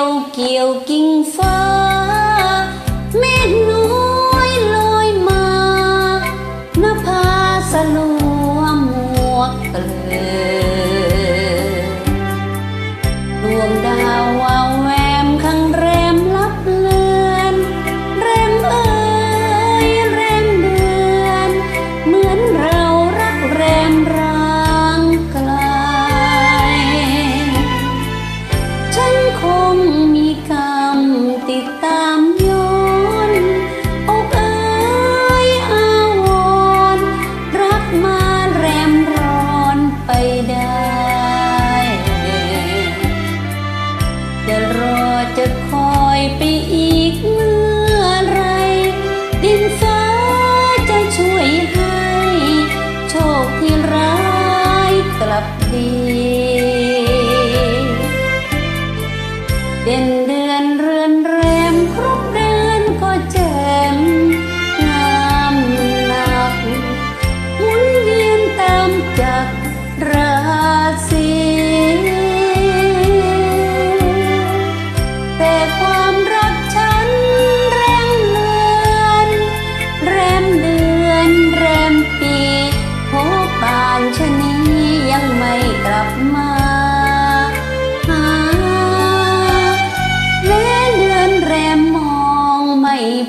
ียวเกี่ยวกิ่งฟ้า เมฆน้อยลอยมาหน้าผาสลัวหมวกเกลือ จะคอยไปอีกเมื่อไร ดินฟ้าจะช่วยให้ โชคที่ร้ายกลับดี เป็น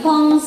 Con